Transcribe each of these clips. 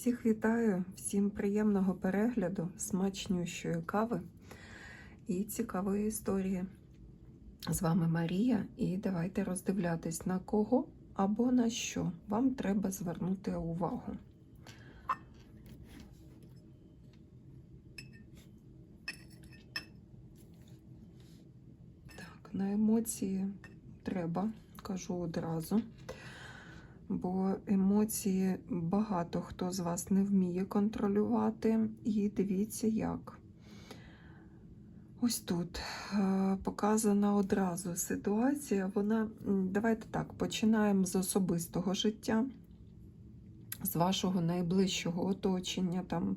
Всіх вітаю, всім приємного перегляду, смачнющої кави і цікавої історії. З вами Марія, і давайте роздивлятись, на кого або на що вам треба звернути увагу. Так, на емоції треба, кажу одразу бо емоції багато хто з вас не вміє контролювати. І дивіться, як. Ось тут е, показана одразу ситуація. Вона, давайте так, починаємо з особистого життя, з вашого найближчого оточення, там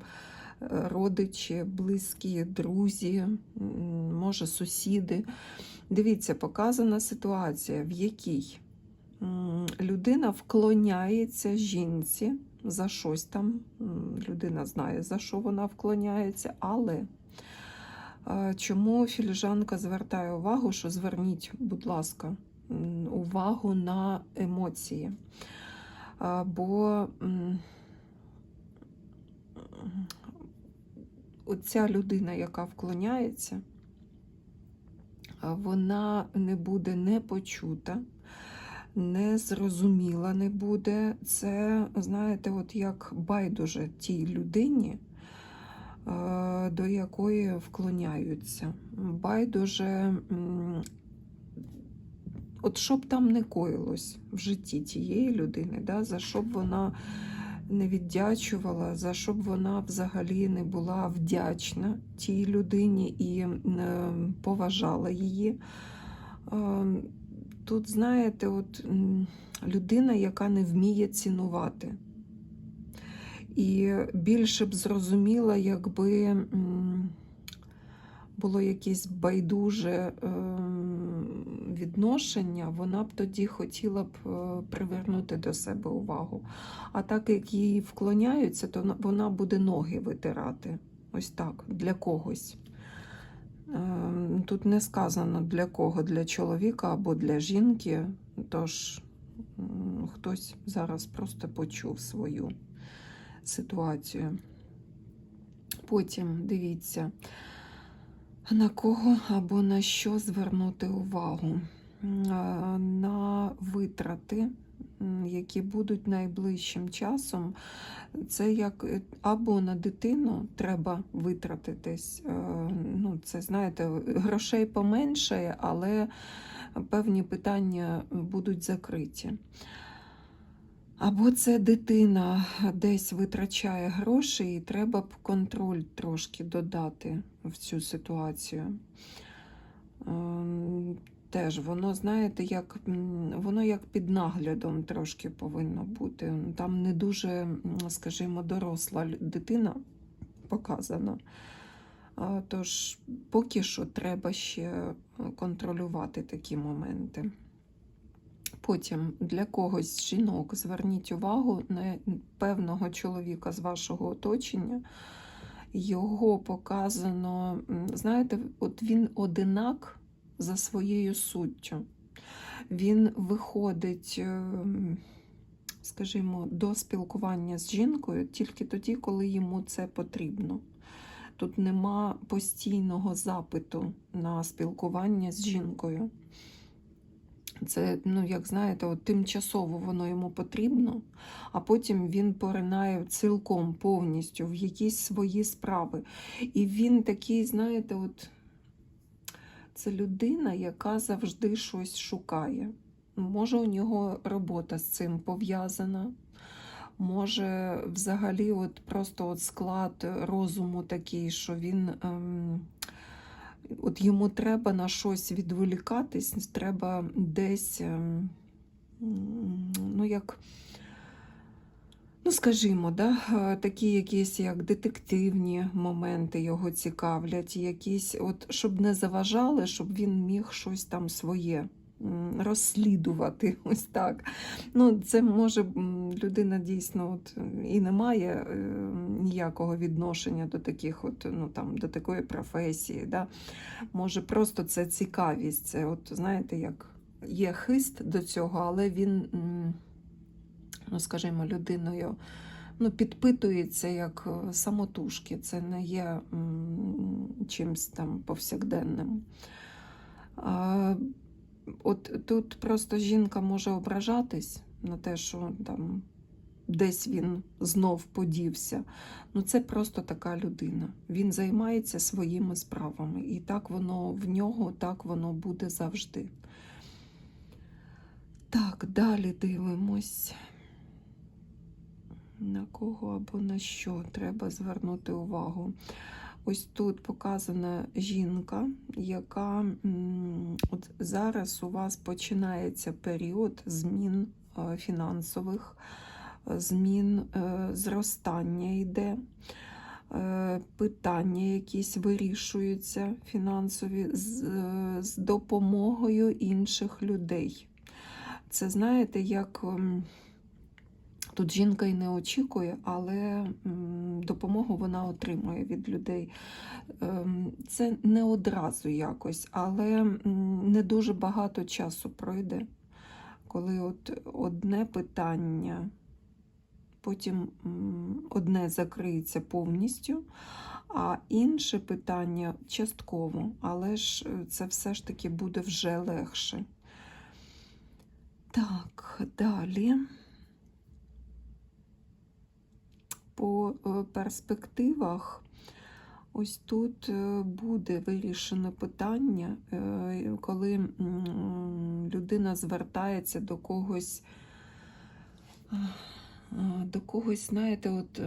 е, родичі, близькі, друзі, може, сусіди. Дивіться, показана ситуація, в якій людина вклоняється жінці за щось там. Людина знає, за що вона вклоняється, але чому філіжанка звертає увагу, що зверніть, будь ласка, увагу на емоції. Бо оця людина, яка вклоняється, вона не буде не почута незрозуміла не буде. Це, знаєте, от як байдуже тій людині, е, до якої вклоняються. Байдуже, от що там не коїлось в житті тієї людини, да, за що б вона не віддячувала, за що б вона взагалі не була вдячна тій людині і поважала її. Тут, знаєте, от людина, яка не вміє цінувати. І більше б зрозуміла, якби було якесь байдуже ем, відношення, вона б тоді хотіла б е, привернути до себе увагу. А так як їй вклоняються, то вона буде ноги витирати. Ось так, для когось. Ем, тут не сказано для кого, для чоловіка або для жінки, тож хтось зараз просто почув свою ситуацію. Потім дивіться, на кого або на що звернути увагу. На витрати, які будуть найближчим часом, це як е, або на дитину треба витратитись. Ну, Це, знаєте, грошей поменшає, але певні питання будуть закриті. Або це дитина десь витрачає гроші, і треба б контроль трошки додати в цю ситуацію. Ем, теж воно, знаєте, як воно як під наглядом трошки повинно бути. Там не дуже, скажімо, доросла дитина показана. Тож поки що треба ще контролювати такі моменти. Потім для когось з жінок зверніть увагу на певного чоловіка з вашого оточення. Його показано, знаєте, от він одинак за своєю суттю. Він виходить, е, скажімо, до спілкування з жінкою тільки тоді, коли йому це потрібно. Тут нема постійного запиту на спілкування з жінкою. Це, ну, як знаєте, от тимчасово воно йому потрібно, а потім він поринає цілком повністю в якісь свої справи. І він такий, знаєте, от це людина, яка завжди щось шукає. Може, у нього робота з цим пов'язана. Може, взагалі, от просто от склад розуму такий, що він ем, от йому треба на щось відволікатись, треба десь, ем, ну, як Ну, скажімо, да, е, такі якісь як детективні моменти його цікавлять, якісь, от, щоб не заважали, щоб він міг щось там своє розслідувати. ось так. Ну, Це може людина дійсно от, і не має е, ніякого відношення до таких от, ну, там, до такої професії. Да? Може, просто це цікавість. Це, от, знаєте, як є хист до цього, але він ну, скажімо, людиною ну, підпитується як е, самотужки, це не є чимось там повсякденним. От тут просто жінка може ображатись на те, що там десь він знов подівся. Ну, це просто така людина. Він займається своїми справами. І так воно в нього, так воно буде завжди. Так, далі дивимось. На кого або на що треба звернути увагу. Ось тут показана жінка, яка от зараз у вас починається період змін е, фінансових, е, змін е, зростання йде, питання якісь вирішуються фінансові з, з допомогою інших людей. Це знаєте, як. Тут жінка і не очікує, але допомогу вона отримує від людей. Ем, Це не одразу якось, але не дуже багато часу пройде, коли от одне питання, потім одне закриється повністю, а інше питання частково, але ж е, це все ж таки буде вже легше. Так, далі. По е, перспективах, ось тут е, буде вирішено питання, е, коли людина звертається до когось. До когось, знаєте, от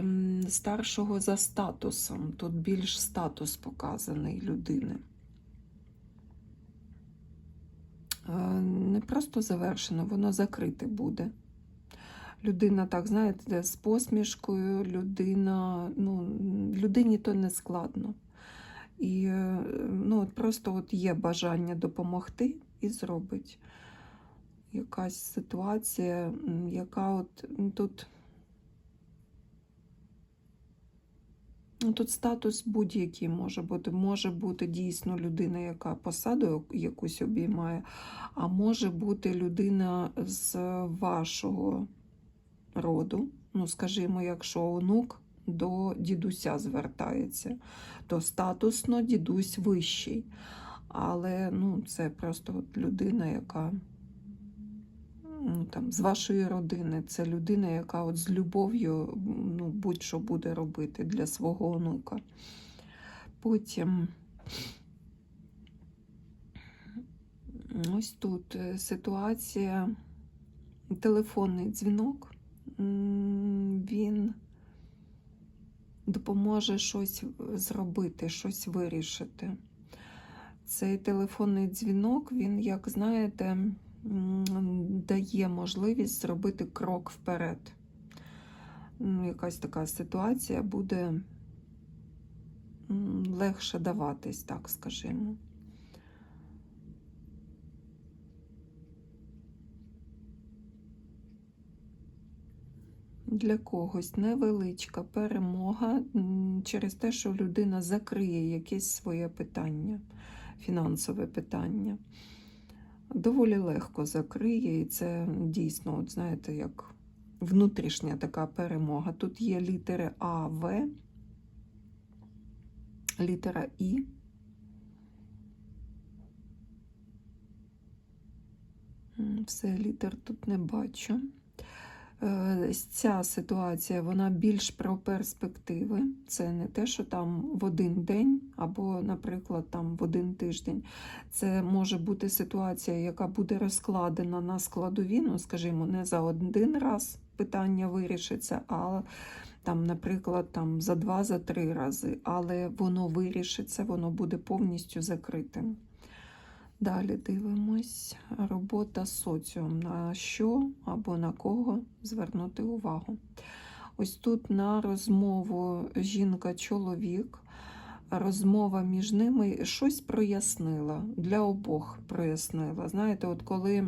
старшого за статусом. Тут більш статус показаний людини. Не просто завершено, воно закрите буде. Людина, так, знаєте, з посмішкою, людина, ну, людині то не складно. І е, ну, от просто от є бажання допомогти і зробить якась ситуація, яка от тут. Ну, Тут статус будь-який може бути. Може бути дійсно людина, яка посаду якусь обіймає, а може бути людина з вашого роду. Ну, скажімо, якщо онук до дідуся звертається, то статусно дідусь вищий. Але ну, це просто от людина, яка ну, там, з вашої родини, це людина, яка от з любов'ю ну, будь-що буде робити для свого онука. Потім ось тут е, ситуація, телефонний дзвінок. Він допоможе щось зробити, щось вирішити. Цей телефонний дзвінок, він, як знаєте, дає можливість зробити крок вперед. Ну, Якась така ситуація буде легше даватись, так скажімо. Для когось невеличка перемога через те, що людина закриє якесь своє питання, фінансове питання. Доволі легко закриє, і це дійсно, от знаєте, як внутрішня така перемога. Тут є літери А, В, літера І. Все, літер тут не бачу. Е, Ця ситуація вона більш про перспективи. Це не те, що там в один день або, наприклад, там в один тиждень. Це може бути ситуація, яка буде розкладена на складові, ну, скажімо, не за один раз питання вирішиться, а там, наприклад, там за два, за три рази. Але воно вирішиться, воно буде повністю закритим. Далі дивимось. Робота з соціум. На що або на кого звернути увагу. Ось тут на розмову жінка-чоловік. Розмова між ними щось прояснила, для обох прояснила. Знаєте, от коли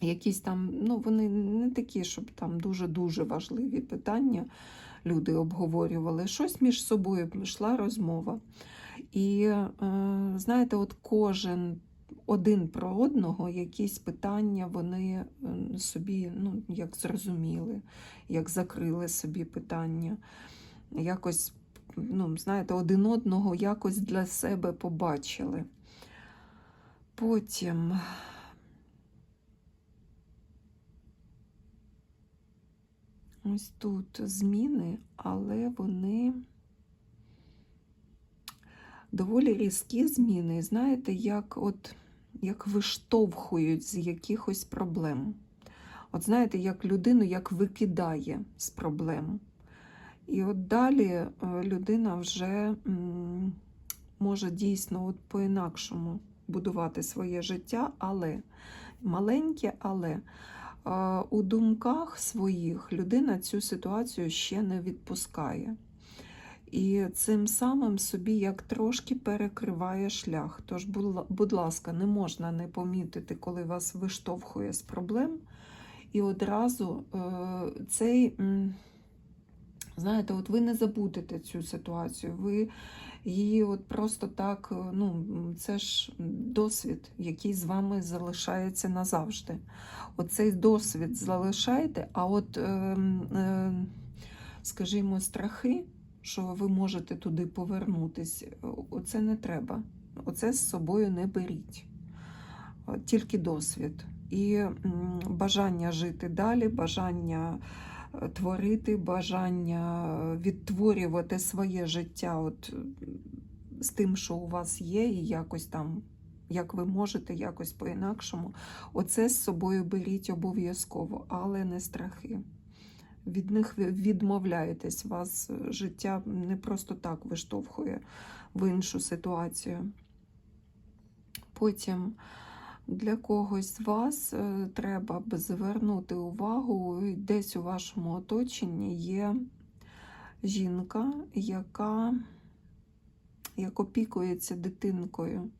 якісь там, ну вони не такі, щоб там дуже-дуже важливі питання люди обговорювали, щось між собою йшла розмова. І е, знаєте, от кожен один про одного якісь питання вони собі ну, як зрозуміли, як закрили собі питання, якось, ну, знаєте, один одного якось для себе побачили. Потім. Ось тут зміни, але вони доволі різкі зміни, знаєте, як от як виштовхують з якихось проблем. От знаєте, як людину як викидає з проблем. І от далі е, людина вже може дійсно от по-інакшому будувати своє життя, але маленьке, але е, у думках своїх людина цю ситуацію ще не відпускає. І цим самим собі як трошки перекриває шлях. Тож, будь ласка, не можна не помітити, коли вас виштовхує з проблем. І одразу е, цей, знаєте, от ви не забудете цю ситуацію. Ви її от просто так, е, ну, це ж досвід, який з вами залишається назавжди. Оцей досвід залишайте, а от, е, е, скажімо, страхи що ви можете туди повернутись, оце не треба. Оце з собою не беріть. Тільки досвід. І бажання жити далі, бажання е, творити, бажання е, відтворювати своє життя от, з тим, що у вас є, і якось там, як ви можете, якось по-інакшому. Оце з собою беріть обов'язково, але не страхи від них відмовляєтесь, вас е, життя не просто так виштовхує в іншу ситуацію. Потім для когось з вас е, треба б звернути увагу, десь у вашому оточенні є жінка, яка як опікується дитинкою.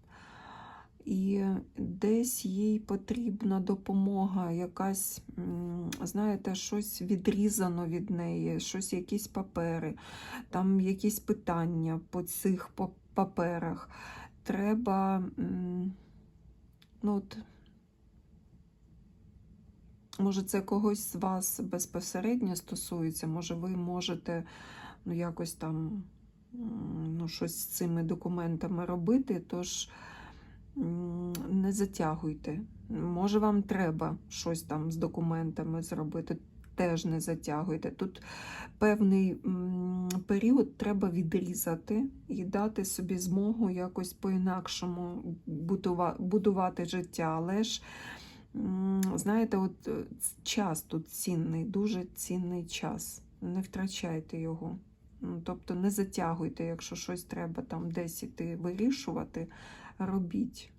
І десь їй потрібна допомога, якась, знаєте, щось відрізано від неї, щось, якісь папери, там якісь питання по цих паперах. Треба, ну от, може, це когось з вас безпосередньо стосується, може, ви можете ну, якось там ну, щось з цими документами робити, тож. Не затягуйте. Може, вам треба щось там з документами зробити, теж не затягуйте. Тут певний період треба відрізати і дати собі змогу якось по-інакшому будувати життя. Але ж, знаєте, от е, час тут цінний, дуже цінний час. Не втрачайте його. Ну, Тобто не затягуйте, якщо щось треба там десь іти вирішувати робіть.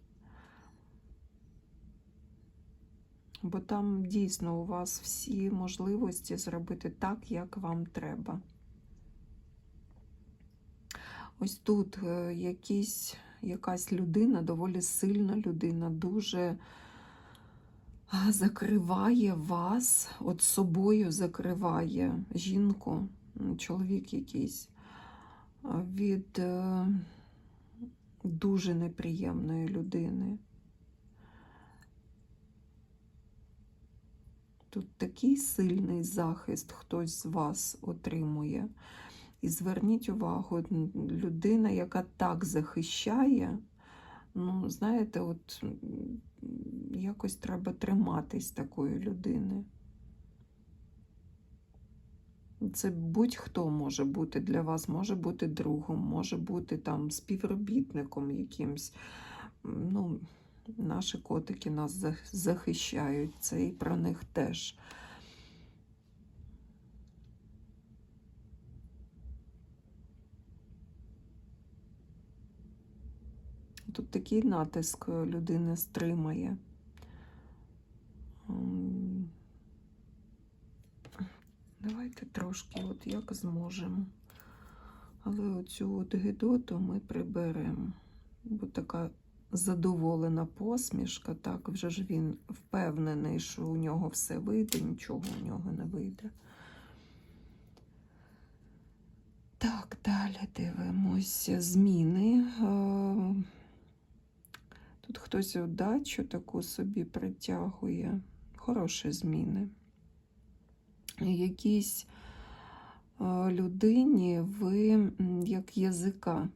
Бо там дійсно у вас всі можливості зробити так, як вам треба. Ось тут е, якісь, якась людина, доволі сильна людина, дуже закриває вас, от собою закриває жінку, чоловік якийсь від. Дуже неприємної людини. Тут такий сильний захист хтось з вас отримує. І зверніть увагу, людина, яка так захищає, ну, знаєте, от якось треба триматись такої людини. Це будь-хто може бути для вас, може бути другом, може бути там співробітником якимсь. Ну, наші котики нас захищають, це і про них теж. Тут такий натиск людини стримає. Давайте трошки, от як зможемо. Але оцю от гидоту ми приберемо. Бо така задоволена посмішка, так вже ж він впевнений, що у нього все вийде, нічого у нього не вийде. Так, далі дивимося зміни. Е, Тут Тут хтось удачу таку собі притягує, хороші зміни. Якійсь е, людині ви як язика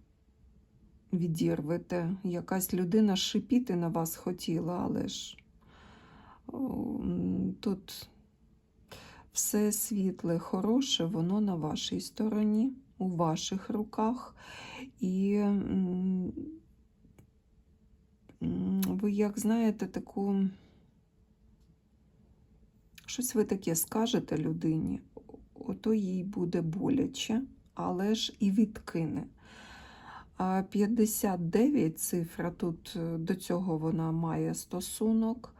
відірвете. Якась людина шипіти на вас хотіла, але ж тут все світле, хороше, воно на вашій стороні, у ваших руках. І ви, як знаєте, таку. Щось ви таке скажете людині, ото їй буде боляче, але ж і відкине. 59 цифра, тут е, до цього вона має стосунок.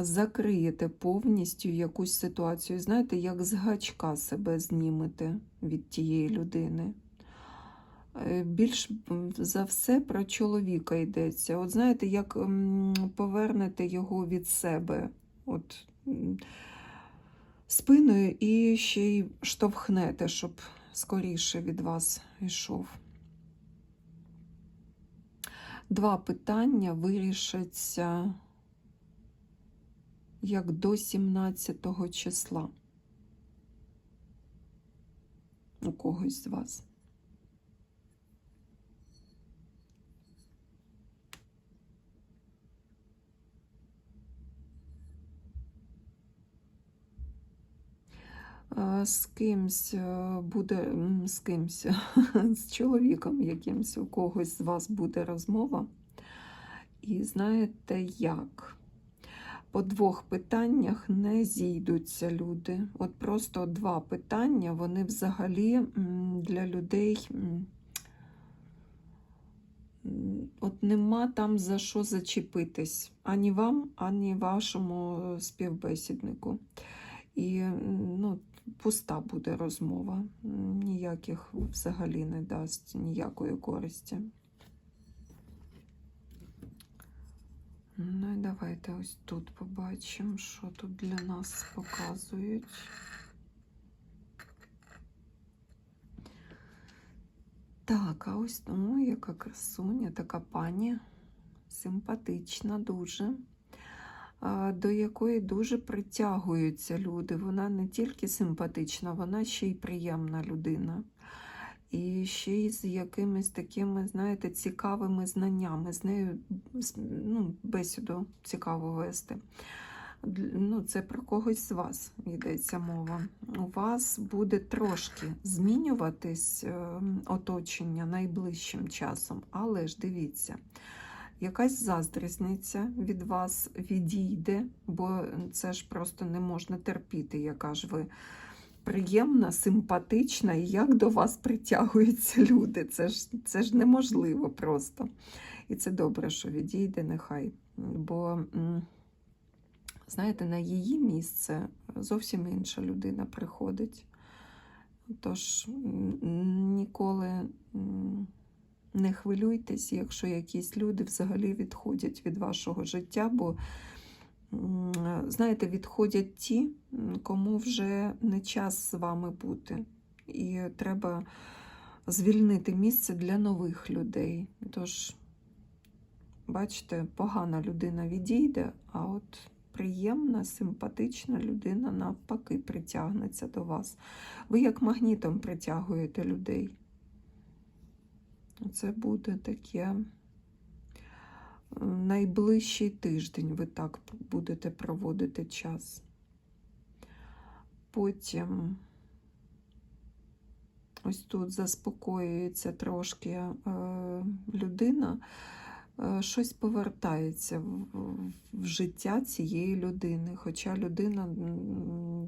Закриєте повністю якусь ситуацію. Знаєте, як з гачка себе знімете від тієї людини. Е, Більш за все про чоловіка йдеться. От знаєте, як повернете його від себе. От спиною і ще й штовхнете, щоб скоріше від вас йшов. Два питання вирішаться як до 17 числа. У когось з вас. З кимсь е, буде з кимсь, з чоловіком якимсь у когось з вас буде розмова. І знаєте як? По двох питаннях не зійдуться люди. От просто два питання, вони взагалі для людей. От нема там за що зачепитись ані вам, ані вашому е, співбесіднику. І ну, пуста буде розмова. Ніяких взагалі не дасть ніякої користі. Ну і давайте ось тут побачимо, що тут для нас показують. Так, а ось ну, яка красуня, така пані, симпатична дуже, до якої дуже притягуються люди. Вона не тільки симпатична, вона ще й приємна людина. І ще й з якимись такими, знаєте, цікавими знаннями. З нею ну, бесіду цікаво вести. Ну, це про когось з вас йдеться мова. У вас буде трошки змінюватись е, оточення найближчим часом, але ж дивіться, якась заздрісниця від вас відійде, бо це ж просто не можна терпіти, яка ж ви приємна, симпатична, і як до вас притягуються люди. Це ж, це ж неможливо просто. І це добре, що відійде, нехай. Бо, знаєте, на її місце зовсім інша людина приходить. Тож ніколи не хвилюйтесь, якщо якісь люди взагалі відходять від вашого життя, бо знаєте, відходять ті, кому вже не час з вами бути. І треба звільнити місце для нових людей. Тож, бачите, погана людина відійде, а от приємна, симпатична людина навпаки притягнеться до вас. Ви як магнітом притягуєте людей. Це буде таке найближчий тиждень ви так будете проводити час. Потім ось тут заспокоюється трошки е, людина, е, щось повертається в, в життя цієї людини. Хоча людина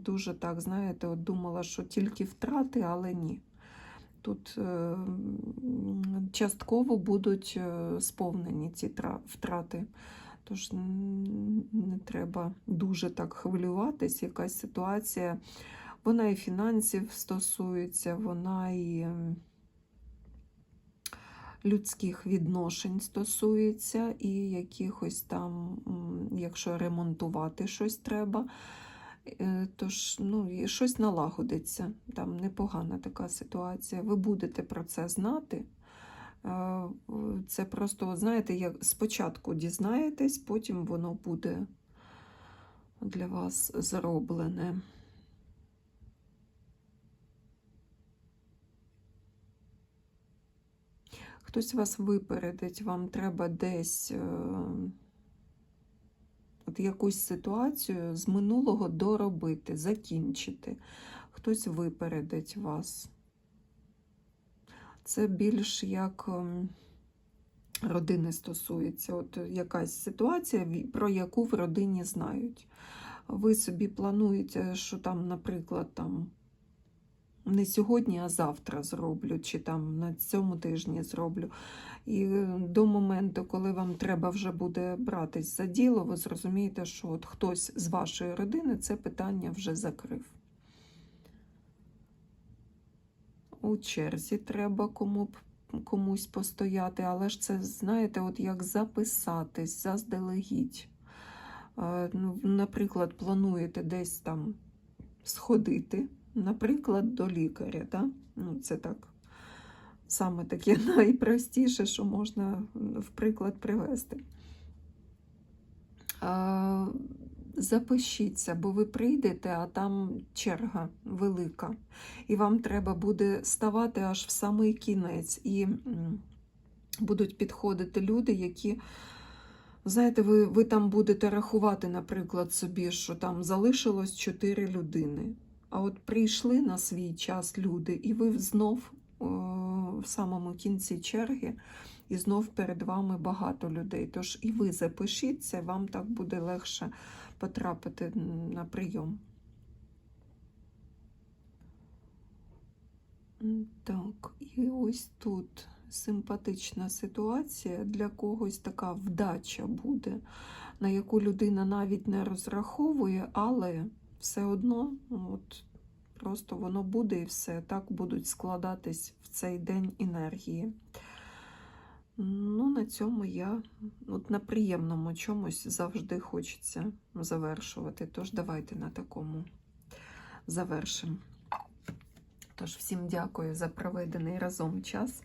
дуже так, знаєте, от думала, що тільки втрати, але ні. Тут е, частково будуть е, сповнені ці втрати. Тож не треба дуже так хвилюватись. Якась ситуація, вона і фінансів стосується, вона і людських відношень стосується, і якихось там, якщо ремонтувати щось треба. Е, Тож, ну, і щось налагодиться. Там непогана така ситуація. Ви будете про це знати. Е, Це просто, знаєте, як спочатку дізнаєтесь, потім воно буде для вас зроблене. Хтось вас випередить, вам треба десь е, от якусь ситуацію з минулого доробити, закінчити. Хтось випередить вас. Це більш як ем, родини стосується. От якась ситуація, про яку в родині знають. Ви собі плануєте, що там, наприклад, там не сьогодні, а завтра зроблю, чи там на цьому тижні зроблю. І до моменту, коли вам треба вже буде братись за діло, ви зрозумієте, що от хтось з вашої родини це питання вже закрив. У черзі треба кому б комусь постояти, але ж це, знаєте, от як записатись заздалегідь. Е, ну, Наприклад, плануєте десь там сходити, наприклад, до лікаря. Да? Ну, це так саме таке найпростіше, що можна в приклад привести. Е, Запишіться, бо ви прийдете, а там черга велика. І вам треба буде ставати аж в самий кінець. І будуть підходити люди, які, знаєте, ви, ви там будете рахувати, наприклад, собі, що там залишилось 4 людини. А от прийшли на свій час люди, і ви знов в самому кінці черги, і знов перед вами багато людей. Тож і ви запишіться, вам так буде легше потрапити на прийом. Так, і ось тут симпатична ситуація. Для когось така вдача буде, на яку людина навіть не розраховує, але все одно от, просто воно буде і все. Так будуть складатись в цей день енергії. Ну, на цьому я от на приємному чомусь завжди хочеться завершувати. Тож давайте на такому завершимо. Тож всім дякую за проведений разом час.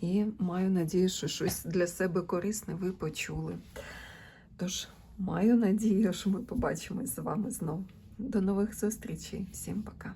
І маю надію, що щось для себе корисне ви почули. Тож, маю надію, що ми побачимось з вами знову. До нових зустрічей. Всім пока.